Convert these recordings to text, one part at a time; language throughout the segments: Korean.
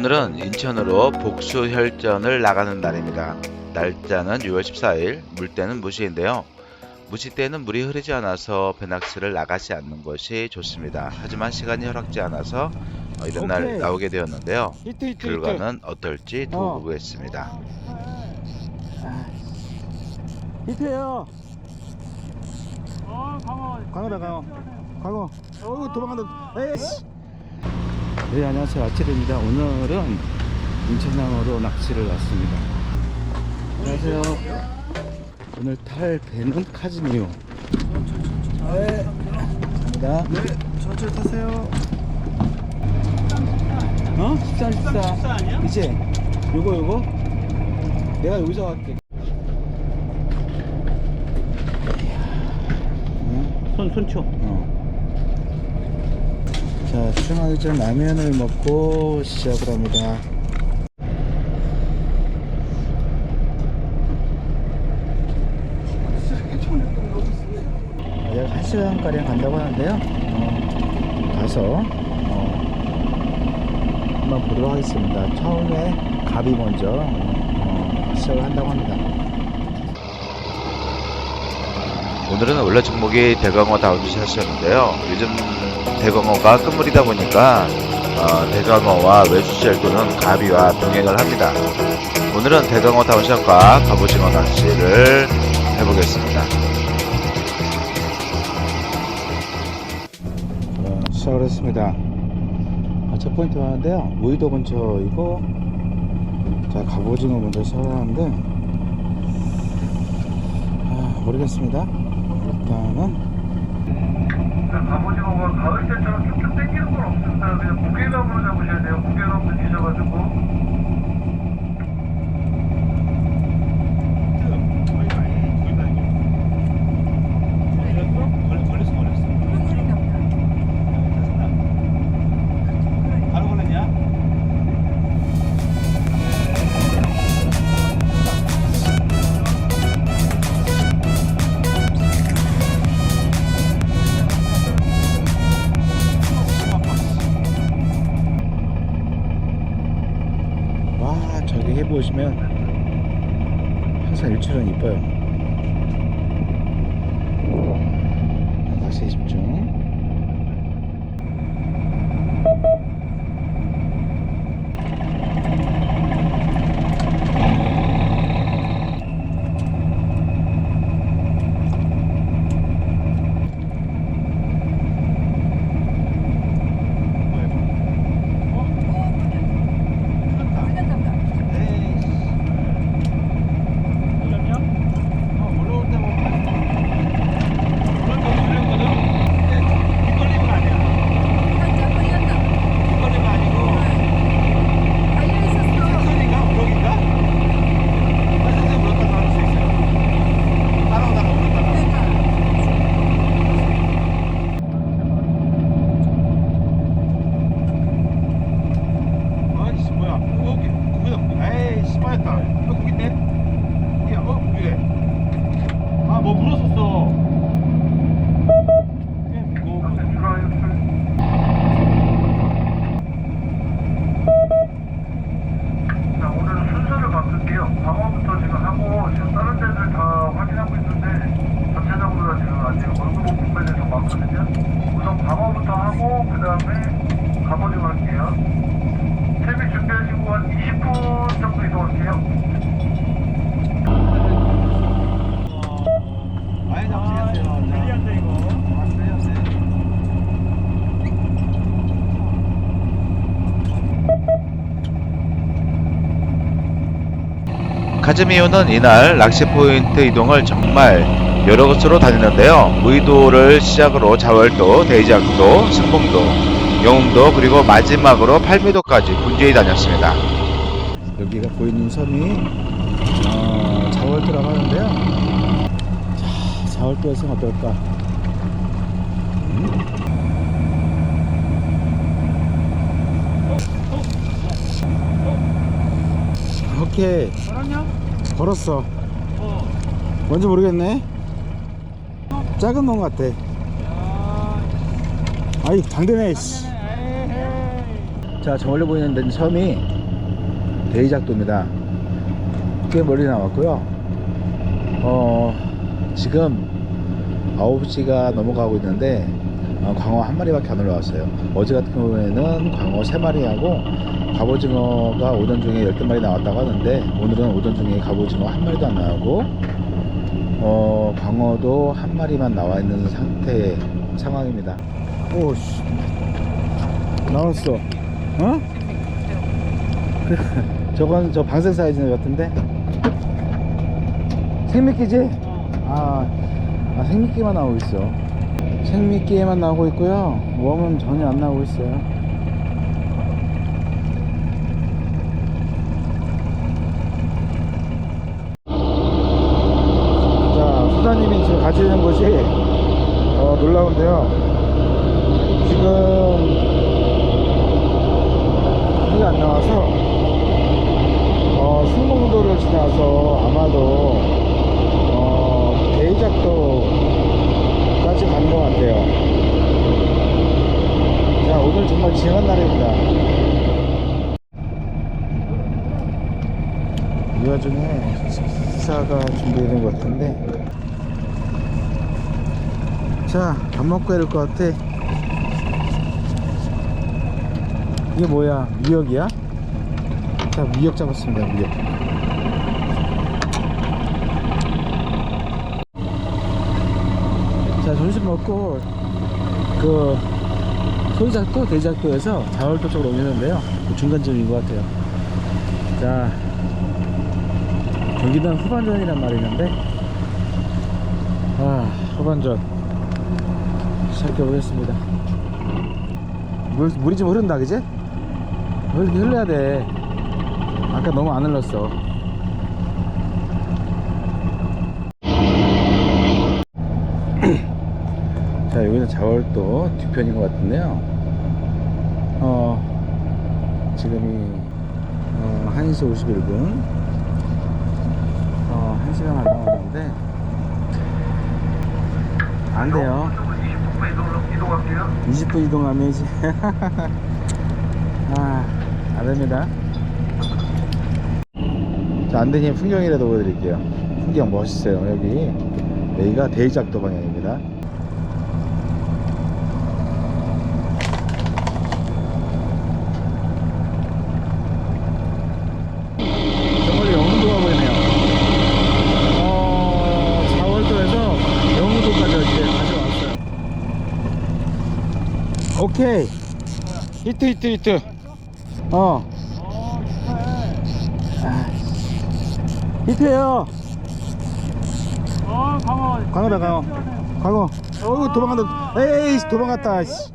오늘은 인천으로 복수 혈전을 나가는 날입니다. 날짜는 6월 14일, 물때는 무시인데요. 무시 때는 물이 흐르지 않아서 배낚시를 나가지 않는 것이 좋습니다. 하지만 시간이 허락지 않아서 어, 이런 날 오케이. 나오게 되었는데요. 결과는 어떨지 두고 어. 보겠습니다. 이트 이트예요 어 강어 강어다 강어 강어 어이구 도망간다 에이씨 네 안녕하세요 아치르입니다 오늘은 인천항으로 낚시를 왔습니다 안녕하세요 오늘 탈 배는 카즈미요 네 감사합니다 네, 천천히 타세요. 어? 14, 14. 14 아니야? 이제 요거 요거 내가 여기서 할게. 응? 손, 손초. 어. 자, 출항하기 전 라면을 먹고 시작을 합니다. 약 1시간가량 간다고 하는데요. 어, 가서 어, 한번 보도록 하겠습니다. 처음에 갑이 먼저 어, 시작을 한다고 합니다. 오늘은 원래 종목이 대강어 다운샷이었는데요. 요즘 대강어가 끝물이다 보니까 어, 대강어와 외수절도는 가비와 병행을 합니다. 오늘은 대강어 다운샷과 갑오징어 낚시를 해보겠습니다. 어, 시작을 했습니다. 아, 첫 포인트 하는데요. 무의도 근처이고, 자, 갑오징어 먼저 시작을 하는데, 아, 모르겠습니다. 일단은, 갑오징어가 가을 때처럼 쭉 카즈미오는 이날 낚시 포인트 이동을 정말 여러 곳으로 다니는데요. 무의도를 시작으로 자월도, 대지악도, 승봉도, 영흥도 그리고 마지막으로 팔미도까지 분주히 다녔습니다. 여기가 보이는 섬이 어, 자월도라고 하는데요. 자, 자월도에서는 어떨까? 음? 오케이 알았냐? 걸었어. 어. 뭔지 모르겠네. 작은 놈 같아. 야, 아이 장대네. 씨. 에이, 자, 저 멀리 보이는 데는 섬이 대이작도입니다. 꽤 멀리 나왔고요. 어, 지금 9시가 넘어가고 있는데, 어, 광어 한 마리밖에 안 올라왔어요. 어제 같은 경우에는 광어 3마리하고 갑오징어가 오전 중에 12마리 나왔다고 하는데, 오늘은 오전 중에 갑오징어 한 마리도 안 나오고, 어, 광어도 한 마리만 나와 있는 상태의 상황입니다. 오, 씨. 나왔어. 어? 그, 저건 저 방생 사이즈 같은데? 생미끼지? 아, 아, 생미끼만 나오고 있어. 생미끼에만 나오고 있고요. 웜은 전혀 안 나오고 있어요. 자, 가지는 곳이 어, 놀라운데요. 지금 비가 안 나와서 어, 승봉도를 지나서 아마도 어, 대작도까지 가는 것 같아요. 자, 오늘 정말 지난 날입니다. 이 와중에 식사가 준비되는 것 같은데 자, 밥 먹고 될것 같아. 이게 뭐야? 미역이야? 자, 미역 잡았습니다, 미역. 자, 점심 먹고, 그, 소이작도, 대작도에서 자월도 쪽으로 오는데요. 중간점인 것 같아요. 자, 경기도는 후반전이란 말이 있는데, 아, 후반전. 시작해 보겠습니다. 물, 물이 좀 흐른다, 그지? 흘러야 돼. 아까 너무 안 흘렀어. 자, 여기는 자월도 뒤편인 것 같은데요. 어, 지금이, 어, 1시 51분. 어, 1시간 안 남았는데, 안 돼요. 20분 이동, 이동할게요. 20분 이동하면 이제 아 안 됩니다. 자 안되니 풍경이라도 보여드릴게요. 풍경 멋있어요 여기. 여기가 대작도 방향입니다 저 멀리 영도가 보이네요 어, 4월도에서 영도까지 이제 가져왔어요 오케이 히트 히트 히트 어 아, 히트예요 어, 강어. 광어다 광어 광어 어이구 도망간다 에이 도망갔다 씨.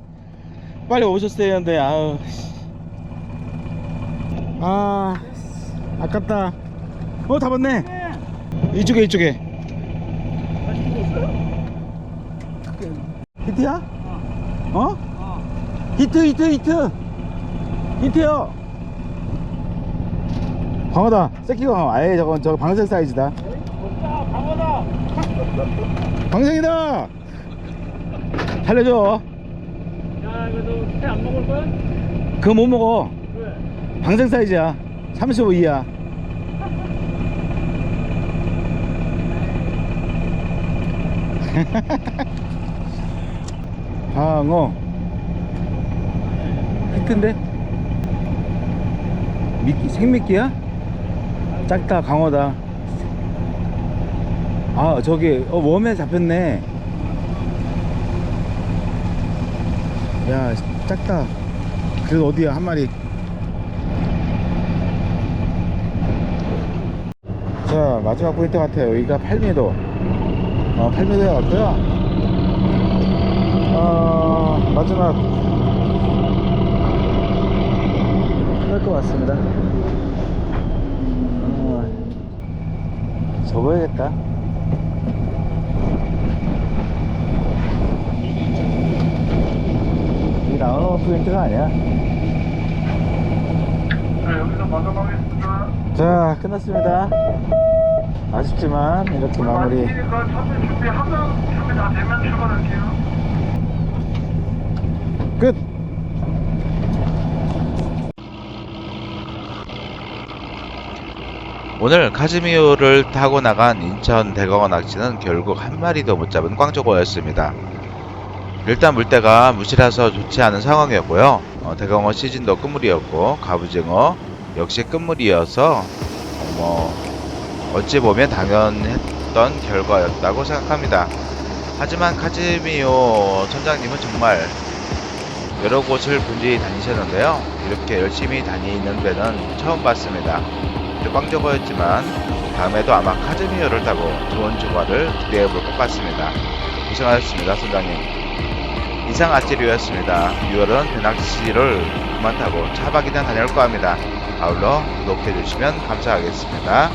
빨리 오셨어야 했는데 아우 씨. 아 아깝다 어 잡았네 이쪽에 이쪽에 히트야? 어? 히트 히트 히트. 히트요. 광어다. 새끼 광어. 아예 저건 저거 방생 사이즈다. 강어다. 방생이다! 살려줘. 야, 이거 너회안 먹을 거야? 그거 못 먹어. 왜? 방생 사이즈야. 35 이하 방어 히트인데? 미끼, 생미끼야? 작다 강어다. 아 저기 어 웜에 잡혔네. 야 작다. 그래도 어디야 한 마리. 자 마지막 포인트 같아요. 여기가 8m 어 8m에 왔고요. 어 마지막 끝날 것 같습니다. 어, 접어야겠다. 이 나오는 포인트가 아니야. 네, 여기서 마감하겠습니다. 자 끝났습니다. 아쉽지만 이렇게 마무리. 마치니까 첫째 준비 하면 준비 다 되면 출발할게요. 끝 오늘 카즈미오를 타고 나간 인천 대강어 낚시는 결국 한 마리도 못 잡은 꽝저거였습니다. 일단 물때가 무시라서 좋지 않은 상황이었고요. 어, 대강어 시즌도 끝물이었고 갑오징어 역시 끝물이어서 어, 뭐 어찌 보면 당연했던 결과였다고 생각합니다. 하지만 카즈미오 선장님은 정말 여러 곳을 분주히 다니셨는데요. 이렇게 열심히 다니는 배는 처음 봤습니다. 꽝저거였지만 다음에도 아마 카즈미오를 타고 좋은 조과를 기대해 볼 것 같습니다. 고생하셨습니다, 선장님. 이상 아찌류였습니다. 6월은 배낚시를 그만 타고 차박이나 다녀올 거 합니다. 아울러 구독해 주시면 감사하겠습니다.